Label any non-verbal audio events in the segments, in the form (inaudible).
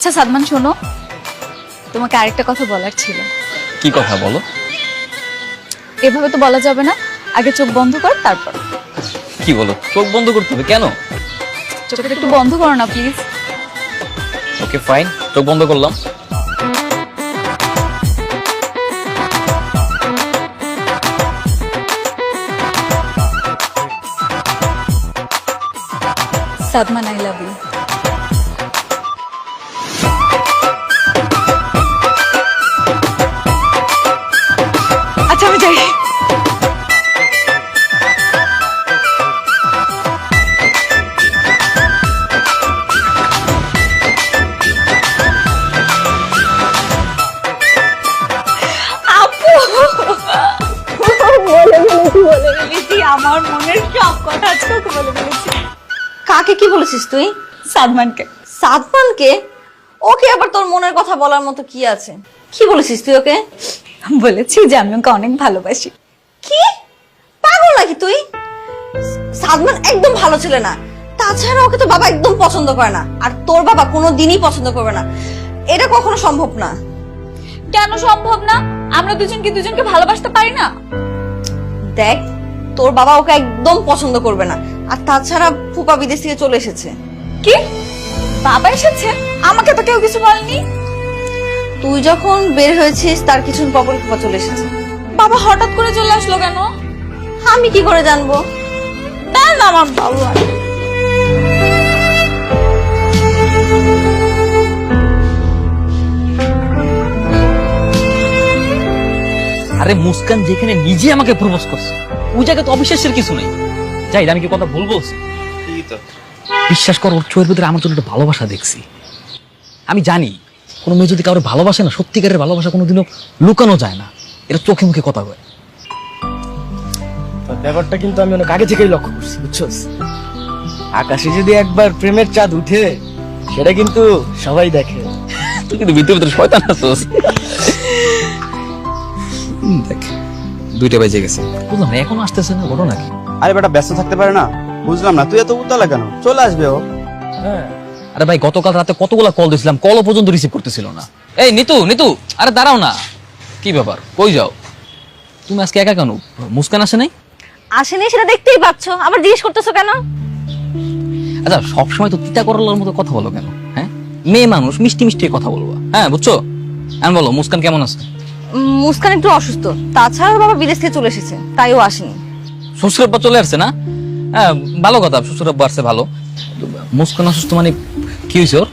আচ্ছা সাদমান শোনো। তোমাকে আরেকটা কথা বলার ছিল। কি কথা বলো? এভাবে তো বলা যাবে না। আগে চোখ বন্ধ কর তারপর। কি বলো? চোখ বন্ধ করতে হবে কেন? চোখটা একটু বন্ধ করো না প্লিজ ওকে ফাইন চোখ বন্ধ করলাম। সাদমান আই বলেছিস তুই? সাদমানকে। সাদমানকে? ওকে আবার তোর মনের কথা বলার মতো কি আছে? কি বলেছিস তুই ওকে? বলেছি যে আমি ওকে অনেক ভালোবাসি। কি? পাগল নাকি তুই? সাদমান একদম ভালো ছেলে না। তাছাড়া ওকে তো বাবা একদম পছন্দ করে না। আর তোর বাবা কোনো দিনই পছন্দ করবে না। এটা কখনো সম্ভব না। কেন সম্ভব না? আমরা দুজন কি দুজনকে ভালোবাসতে পারি না। দেখ তোর বাবা ওকে একদম পছন্দ করবে না। আর তাছাড়া ফুপা বিদেশ থেকে চলে এসেছে। কি? বাবা এসেছে? আমাকে তো কেউ কিছু বলেনি। তুই যখন বের হয়েছিস তার কিছু পর ফুপা চলে এসেছে। বাবা হঠাৎ করে চলে আসলো কেন? আমি কি করে জানব? না না আমার বাবা আরে মুস্কান যেখানে নিজে আমাকে প্রপোজ করছে। ওই জায়গায় তো অবিশ্বাসের কিছু নেই। যাই আমি কি কথা ভুল বলছি। বিশ্বাস কর ওর চোখের ভিতরে আমার জন্য একটা ভালোবাসা দেখছি। আমি জানি কোনো মেয়ে যদি কারোর ভালোবাসে না সত্যিকারের ভালোবাসা কোনোদিনও লুকানো যায় না। এটা চোখে মুখে কথা কয়। ব্যাপারটা কিন্তু আমি অনেক আগে থেকেই লক্ষ্য করছি বুঝছস? আকাশে যদি একবার প্রেমের চাঁদ উঠে সেটা কিন্তু সবাই দেখে। তুই কিন্তু ভিতরে ভিতরে শয়তান আছোস। হুম, দেখ। দুইটা বাজে গেছে। বুঝলাম না এখনও আসতেছে না ঘটনা কি? আরে বেটা ব্যস্ত থাকতে পারে না। বুঝলাম না তুই এত উতলা কেন? চলে আসবে ও। হ্যাঁ। আরে ভাই গতকাল রাতে কতগুলা কল দিছিলাম কলও পর্যন্ত রিসিভ করতেছিল না। এই নিতু নিতু আরে দাঁড়াও না। কি ব্যাপার? কই যাও? তুমি আজকে একা কেন? মুস্কান আসে নাই? আসেনি সেটা দেখতেই পাচ্ছ। আবার জিজ্ঞেস করতেছো কেন? আচ্ছা সবসময় তো তিতা করলার মতো কথা বলো কেন হ্যাঁ? মেয়ে মানুষ মিষ্টি মিষ্টি কথা বলব। হ্যাঁ বুঝছ? আমি বলো মুস্কান কেমন আছে? মুস্কান একটু অসুস্থ। তাছাড়া বাবা বিদেশ থেকে চলে এসেছে তাই ও আসেনি। শ্বশুর আব্বা চলে আসছে না? হ্যাঁ ভালো কথা শ্বশুর আব্বা আসছে ভালো। মুস্কান অসুস্থ মানে কি হয়েছে ওর?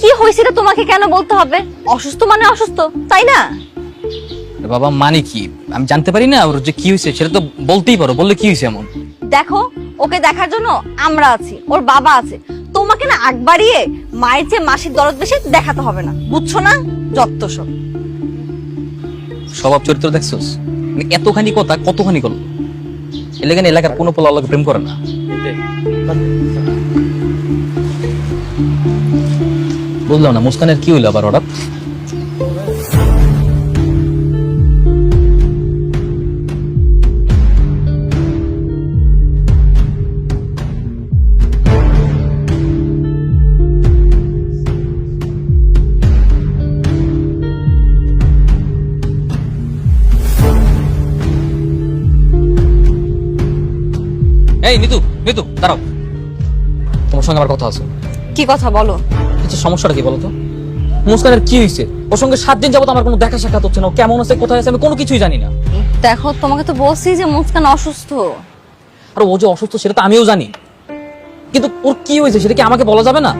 কি হয়েছে এটা তোমাকে কেন বলতে হবে? অসুস্থ মানে অসুস্থ তাই না? বাবা মানে কি? আমি জানতে পারি না ওর যে কি হয়েছে সেটা তো বলতেই পারো বললে কি হয়েছে এমন? দেখো ওকে দেখার জন্য আমরা আছি ওর বাবা আছে। তোমাকে না আগ বাড়িয়ে মায়ের চেয়ে মাসির দরদ বেশি দেখাতে হবে না বুঝছ না? যত্ত সব। স্বভাব চরিত্র দেখছোস? মানে এতখানি কথা কতখানি করল? এলাকান এলাকার কোনো পোলা আল্লাহকে প্রেম করে না। বুঝলাম না, মুস্কানের কি হইল আবার হঠাৎ? এই নিতু নিতু দাঁড়াও। তোমার সঙ্গে আমার কথা আছে। কি কথা বলো? আচ্ছা সমস্যাটা কি মুস্কানের কি হয়েছে ওর সঙ্গে সাত দিন যাবত আমার কোনো দেখা সাক্ষাৎ হচ্ছে না। কেমন আছে কোথায় আছে আমি কোনো কিছুই জানি না। দেখো তোমাকে তো বলছি যে মুস্কান অসুস্থ। আর ও যে অসুস্থ সেটা তো আমিও জানি। কিন্তু ওর কি হয়েছে সেটা কি আমাকে বলা যাবে না?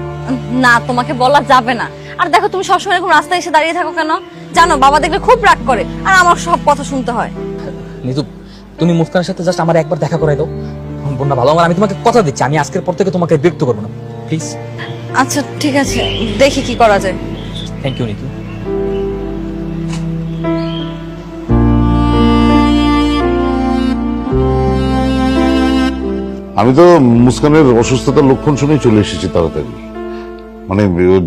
না তোমাকে বলা যাবে না। আর দেখো তুমি সবসময় এরকম রাস্তায় এসে দাঁড়িয়ে থাকো কেন? জানো বাবা দেখলে খুব রাগ করে। আর আমার সব কথা শুনতে হয়। নিতু তুমি মুস্কানের সাথে জাস্ট আমার একবার দেখা করে দাও। বন্যা ভালো। আমার আমি তোমাকে কথা দিচ্ছি আমি আজকের পর থেকে তোমাকে বিরক্ত করব না। প্লিজ আচ্ছা ঠিক আছে। দেখি কি করা যায়। থ্যাংক ইউ নিতু আমি তো মুস্কানের অসুস্থতার লক্ষণ শুনেই চলে এসেছি তাড়াতাড়ি। মানে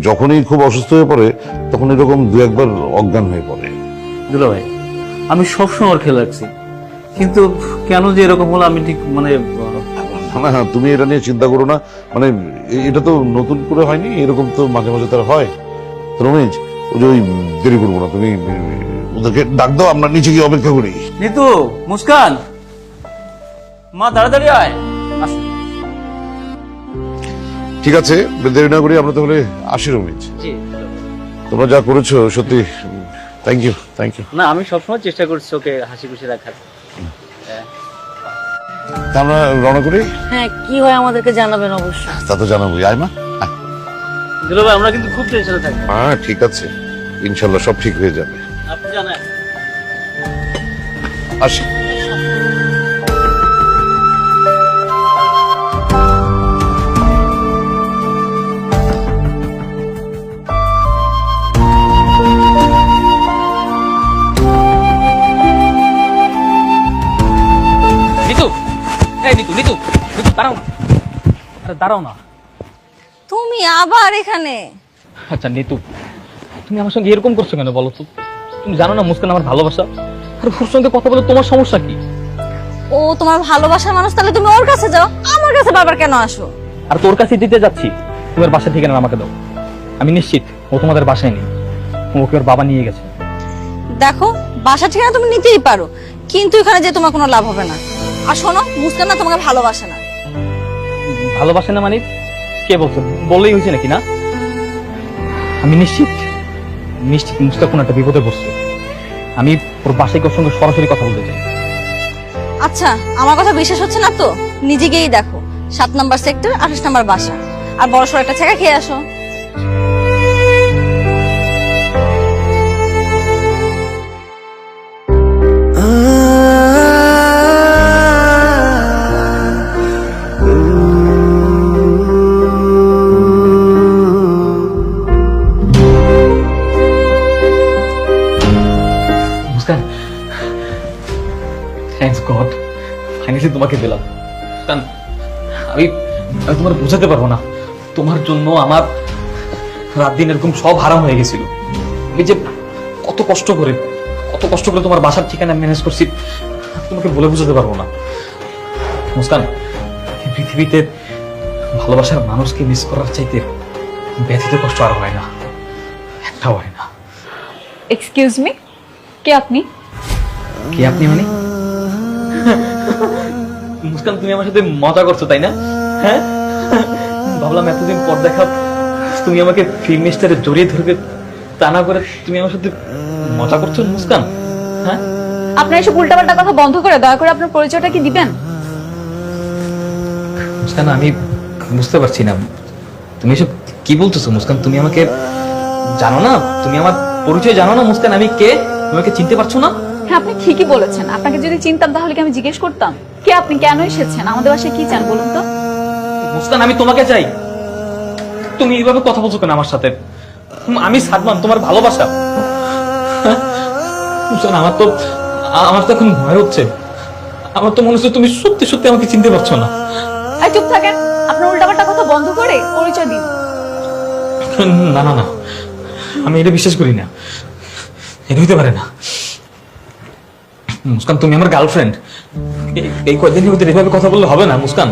যখনই খুব অসুস্থ হয়ে পড়ে তখন এরকম দু একবার অজ্ঞান হয়ে পড়ে। দুলা ভাই আমি সবসময় ওর খেয়াল রাখছি। কিন্তু কেন যে এরকম হলো আমি ঠিক মানে না তুমি এটা নিয়ে চিন্তা করো না। মানে এটা তো নতুন করে হয়নি এরকম তো মাঝে মাঝে তার হয়। রমেশ ওই যে ওই দেরি করব না তুমি ওদেরকে ডাক দাও আমরা নিচে গিয়ে অপেক্ষা করি। নিতু মুস্কান। মা তাড়াতাড়ি আয়। ঠিক আছে দেরি না করি আমরা তাহলে আসি রমেশ। তোমরা যা করেছ সত্যি থ্যাংক ইউ থ্যাংক ইউ না আমি সবসময় চেষ্টা করছি ওকে হাসি খুশি রাখার। তা আমরা রওনা করি? হ্যাঁ কি হয় আমাদেরকে জানাবেন অবশ্যই তা তো জানাবোই। আয় মা আয়। ভাই আমরা কিন্তু খুব টেনশনে থাকি। হ্যাঁ ঠিক আছে। ইনশাল্লাহ সব ঠিক হয়ে যাবে। আপনি জানেন। আসি। দাঁড়াও না। তুমি আবার এখানে? আচ্ছা নিতু তুমি আমার সঙ্গে এরকম করছ কেন বলো তো? তুমি জানো না মুস্কান আমার ভালোবাসা? আর ওর সঙ্গে কথা বলে তোমার সমস্যা কি? ও তোমার ভালোবাসার মানুষ তাহলে তুমি ওর কাছে যাও। আমার কাছে বারবার কেন আসো? আর তোর কাছে দিতে যাচ্ছি। তোমার বাসা ঠিকানা আমাকে দাও। আমি নিশ্চিত ও তোমাদের বাসায় নেই। ওকে ওর বাবা নিয়ে গেছে। দেখো বাসা ঠিকানা তুমি নিতেই পারো। কিন্তু এখানে যে তোমার কোনো লাভ হবে না। আর শোনো মুস্কান না তোমাকে ভালোবাসে না। ভালোবাসে না মানে? কে বলছো? বললেই হয়েছে নাকি না? আমি নিশ্চিত নিশ্চিত মুস্তাক একটা বিপদে পড়ছে। আমি ওর বাসায় ওর সঙ্গে সরাসরি কথা বলতে চাই। আচ্ছা আমার কথা বিশ্বাস হচ্ছে না তো? নিজে গিয়েই দেখো। সাত নাম্বার সেক্টর, আঠাশ নাম্বার বাসা। আর বড় সড় একটা ছেঁকা খেয়ে আসো। ফাইনালি তোমাকে দিলাম মুস্কান আমি আমি তোমার বোঝাতে পারব না। তোমার জন্য আমার রাত দিন এরকম সব হারাম হয়ে গেছিল। আমি যে কত কষ্ট করে কত কষ্ট করে তোমার বাসার ঠিকানা ম্যানেজ করছি তোমাকে বলে বোঝাতে পারব না। মুস্কান পৃথিবীতে ভালোবাসার মানুষকে মিস করার চাইতে ব্যথিত কষ্ট আর হয় না। একটাও হয় না। এক্সকিউজ মি কে আপনি? কে আপনি মানে? মুস্কান তুমি আমার সাথে মজা করছ তাই না? হ্যাঁ? ভাবলাম এতদিন পর দেখা তুমি আমাকে ফিল্ম স্টারে জড়িয়ে ধরবে তা না করে তুমি আমার সাথে মজা করছ মুস্কান? হ্যাঁ? আপনার এসব উল্টাপাল্টা কথা বন্ধ করে দয়া করে আপনার পরিচয়টা কি দিবেন? মুস্কান আমি বুঝতে পারছি না। তুমি এসব কি বলতেছো মুস্কান? তুমি আমাকে জানো না? তুমি আমার পরিচয় জানো না মুস্কান? আমি কে? তোমাকে চিনতে পারছ না? হ্যাঁ আপনি ঠিকই বলেছেন। আপনাকে যদি চিনতাম তাহলে কি আমি জিজ্ঞেস করতাম? কে আপনি? কেন এসেছেন? আমাদের বাসায় কি চান বলুন তো? মুস্কান আমি তোমাকে চাই। তুমি এইভাবে কথা বলছো কেন আমার সাথে? আমি সাদমান তোমার ভালোবাসা। মুস্কান আমার তো আমার তো এখন ভয় হচ্ছে। আমার তো মনে হচ্ছে তুমি সত্যি সত্যি আমাকে চিনতে পারছ না। এই চুপ থাকেন। আপনার উল্টাপাল্টা কথা বন্ধ করে পরিচয় দিন। না না না। আমি এটা বিশ্বাস করি না। এটা হইতে পারে না। মুস্কান তুমি আমার গার্লফ্রেন্ড এই কয়েকদিনের ভিতরে এভাবে কথা বললে হবে না মুস্কান।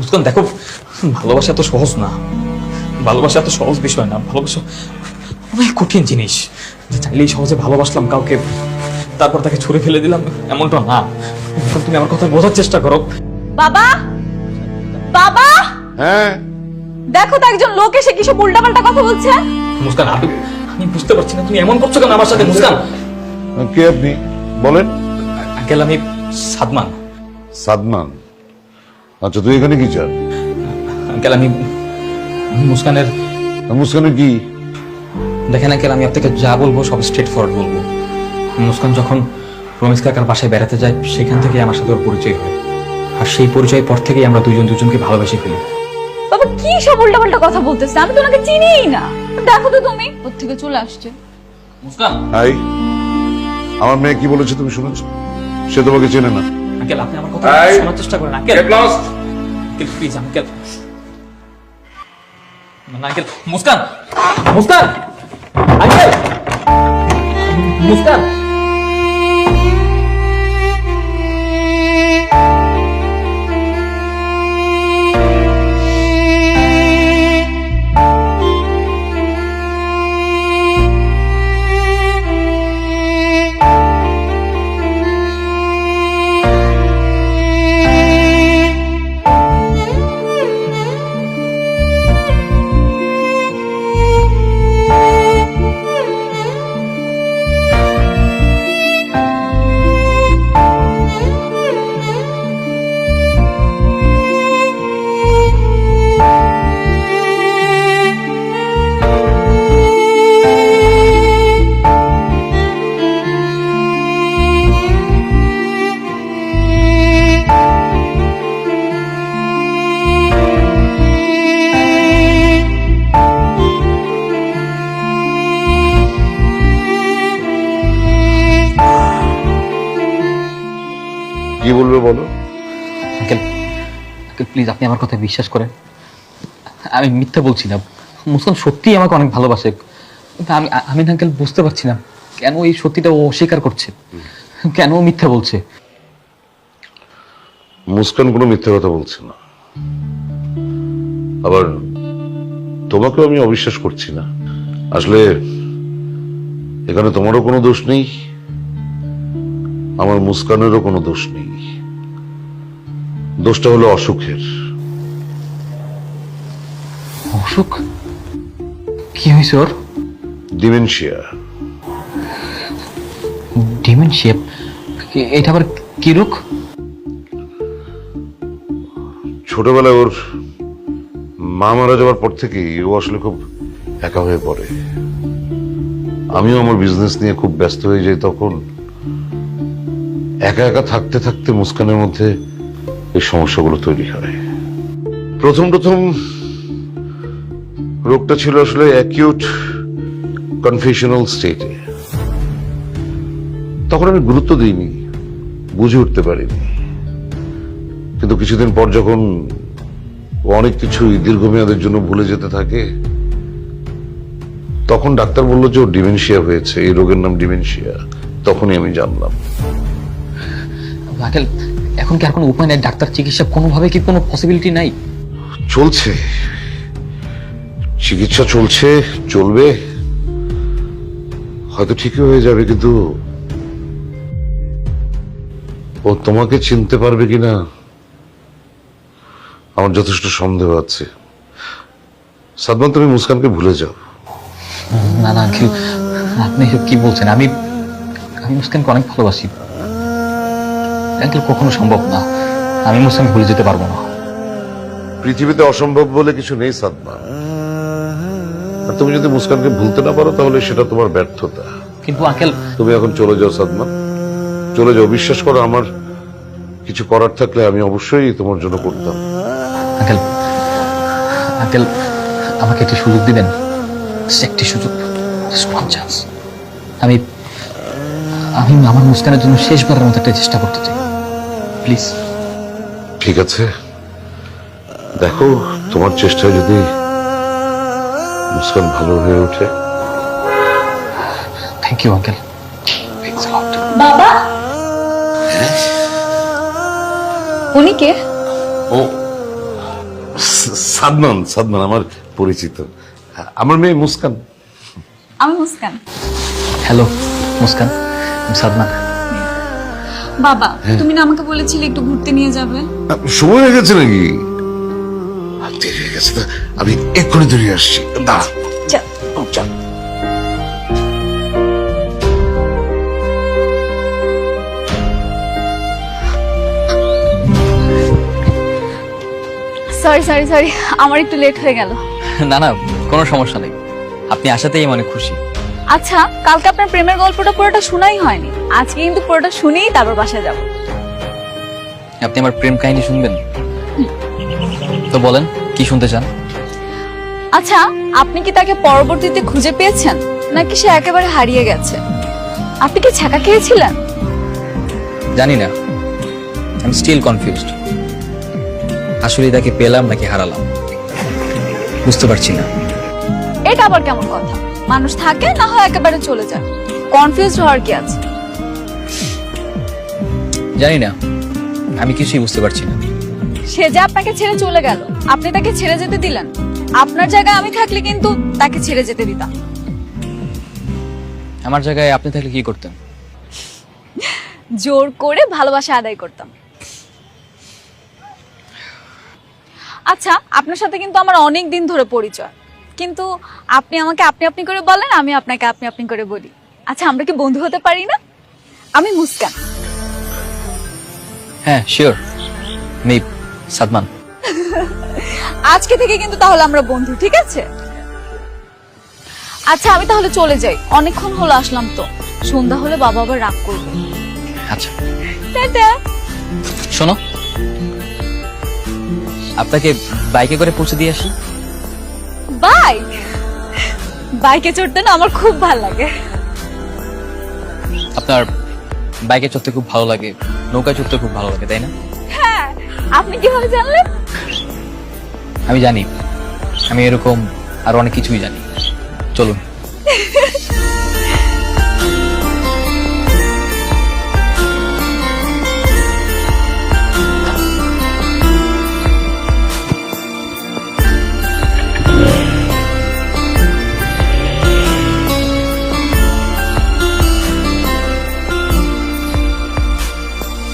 মুস্কান দেখো ভালোবাসা এত সহজ না। ভালোবাসা এত সহজ বিষয় না। ভালোবাসা অনেক কঠিন জিনিস। যে চাইলেই সহজে ভালোবাসলাম কাউকে তারপর তাকে ছুড়ে ফেলে দিলাম এমনটা না। মুস্কান, তুমি আমার কথা বোঝার চেষ্টা করো। বাবা! বাবা! হ্যাঁ? দেখো তো একজন লোক এসে কিসব উল্টাপাল্টা কথা বলছে। মুস্কান আমি বুঝতে পারছি না তুমি এমন করছ কেন আমার সাথে মুস্কান? কে আপনি? বলেন। আঙ্কেল আমি সাদমান। সাদমান। আচ্ছা তুই এখানে কি চান? আঙ্কেল আমি আমি মুস্কানের মুস্কানের কি? দেখেন আঙ্কেল আমি আপনাকে যা বলব সব স্ট্রেট ফরওয়ার্ড বলব। মুস্কান যখন রমেশ কাকার বাসায় বেড়াতে যায় সেখান থেকে আমার সাথে ওর পরিচয় হয়। আর সেই পরিচয় পর থেকেই আমরা দুজন দুজনকে ভালোবেসে ফেলি। বাবা কি সব উল্টাপাল্টা কথা বলতেছে? আমি তো ওনাকে চিনিই না। দেখো তো তুমি। ওর থেকে চলে আসছে? মুস্কান হাই। আমার মেয়ে কি বলেছে তুমি শুনেছো? সে তোমাকে চেনে না। আঙ্কেল আপনি আমার কথা শোনার চেষ্টা করেন আঙ্কেল। Uncle please uncle. না uncle Muskan! Muskan! Uncle! Muskan! Please, আপনি আমার কথা বিশ্বাস করেন। আমি মিথ্যা বলছি না। মুসকান সত্যিই আমাকে অনেক ভালোবাসে। আমি আমি আঙ্কেল বুঝতে পারছি না কেন এই সত্যিটা ও অস্বীকার করছে। কেন ও মিথ্যা বলছে? মুসকান কোনো মিথ্যে কথা বলছে না। আবার তোমাকেও আমি অবিশ্বাস করছি না। আসলে এখানে তোমারও কোনো দোষ নেই, আমার মুস্কানেরও কোনো দোষ নেই। দোষটা হলো অসুখের। অসুখ? কি হয়েছে ওর? ডিমেনশিয়া। ডিমেনশিয়া? এটা আবার কি রোগ? ছোটবেলায় ওর মা মারা যাওয়ার পর থেকেই ও আসলে খুব একা হয়ে পড়ে। আমিও আমার বিজনেস নিয়ে খুব ব্যস্ত হয়ে যাই তখন। একা একা থাকতে থাকতে মুস্কানের মধ্যে এই সমস্যাগুলো তৈরি হয়। প্রথম প্রথম রোগটা ছিল আসলে অ্যাকিউট কনফিউশনাল স্টেটে তখন আমি গুরুত্ব দিইনি বুঝে উঠতে পারিনি। কিন্তু কিছুদিন পর যখন অনেক কিছুই দীর্ঘমেয়াদের জন্য ভুলে যেতে থাকে তখন ডাক্তার বলল যে ওর ডিমেনশিয়া হয়েছে এই রোগের নাম ডিমেনশিয়া। তখনই আমি জানলাম। এখন কি আর কোনো উপায় নাই? ডাক্তার চিকিৎসা কোনোভাবে কি কোনো পসিবিলিটি নাই? চলছে। চিকিৎসা চলছে চলবে। হয়তো ঠিকই হয়ে যাবে কিন্তু ও তোমাকে চিনতে পারবে কিনা? আমার যথেষ্ট সন্দেহ আছে। সাদমান তুমি মুস্কানকে ভুলে যাও। না না আঙ্কেল আপনি কি বলছেন? আমি আমি মুসকানকে অনেক ভালোবাসি। আঙ্কেল কখনো সম্ভব না। আমি মুসকান ভুলে যেতে পারব না। পৃথিবীতে অসম্ভব বলে কিছু নেই সাদমান আর তুমি যদি মুস্কানকে ভুলতে না পারো তাহলে সেটা তোমার ব্যর্থতা। কিন্তু আঙ্কেল তুমি এখন চলে যাও সাদমান চলে যাও বিশ্বাস করো আমার কিছু করার থাকলে আমি অবশ্যই তোমার জন্য করতাম। আঙ্কেল আঙ্কেল আমাকে একটি সুযোগ দিবেন? একটি সুযোগ chance. আমি আমি আমার মুস্কানের জন্য শেষবারের মতো একটা চেষ্টা করতে চাই। প্লিজ। ঠিক আছে। দেখো তোমার চেষ্টায় যদি মুসকান ভালো হয়ে ওঠে। থ্যাংক ইউ আঙ্কেল বাবা? উনি কে? ও সাদমান সাদমান আমার পরিচিত। আমার মেয়ে মুসকান। আমি মুস্কান। হ্যালো মুসকান আমি সাদমান। বাবা তুমি না আমাকে বলেছিলে একটু ঘুরতে নিয়ে যাবে? সময় হয়ে গেছে নাকি? দেরি হয়ে গেছে আমি এক্ষুনি দূরে আসছি। দাঁড়া। চল। চল। সরি সরি সরি আমার একটু লেট হয়ে গেল। না না কোনো সমস্যা নেই। আপনি আসাতেই মানে খুশি। আচ্ছা কালকে আপনার প্রেমের গল্পটা পুরোটা শোনাই হয়নি। আজকে কিন্তু পুরোটা শুনেই তারপর বাসায় যাব। আপনি আমার প্রেম কাহিনী শুনবেন? তো বলেন কি শুনতে চান? আচ্ছা আপনি কি তাকে পরবর্তীতে খুঁজে পেয়েছেন? নাকি সে একেবারে হারিয়ে গেছে? আপনি কি ছ্যাঁকা খেয়েছিলেন? জানি না। আমি স্টিল কনফিউজড আসলে তাকে পেলাম নাকি হারালাম? বুঝতে পারছি না। এটা আবার কেমন কথা? মানুষ থাকে না হয় একেবারে চলে যায়। কনফিউজ হওয়ার কি আছে? জানি না। আমি কিছুই বুঝতে পারছি না। সে যে আপনাকে ছেড়ে চলে গেল আপনি তাকে ছেড়ে যেতে দিলেন। আপনার জায়গায় আমি থাকলে কিন্তু তাকে ছেড়ে যেতে দিতাম। আমার জায়গায় আপনি থাকলে কি করতেন? জোর করে ভালোবাসা আদায় করতাম। আচ্ছা আপনার সাথে কিন্তু আমার অনেক দিন ধরে পরিচয়। কিন্তু আপনি আমাকে আপনি আপনি করে বলেন আমি আপনাকে আপনি আপনি করে বলি। আচ্ছা আমরা কি বন্ধু হতে পারি না? আমি মুস্কান। হ্যাঁ শিওর আমি সাদমান। আজকে থেকে কিন্তু তাহলে আমরা বন্ধু ঠিক আছে? আচ্ছা আমি তাহলে চলে যাই। অনেকক্ষণ হলো আসলাম তো। সন্ধ্যা হলে বাবা আবার রাগ করবে। আচ্ছা। টাটা। শোনো আপনাকে বাইকে করে পৌঁছে দিয়ে আসি। বাইকে চড়তে না আমার খুব ভালো লাগে। আপনার বাইকে চড়তে খুব ভালো লাগে নৌকায় চড়তে খুব ভালো লাগে তাই না? হ্যাঁ আপনি কীভাবে জানলেন? আমি জানি আমি এরকম আর অনেক কিছুই জানি। চলুন। (laughs)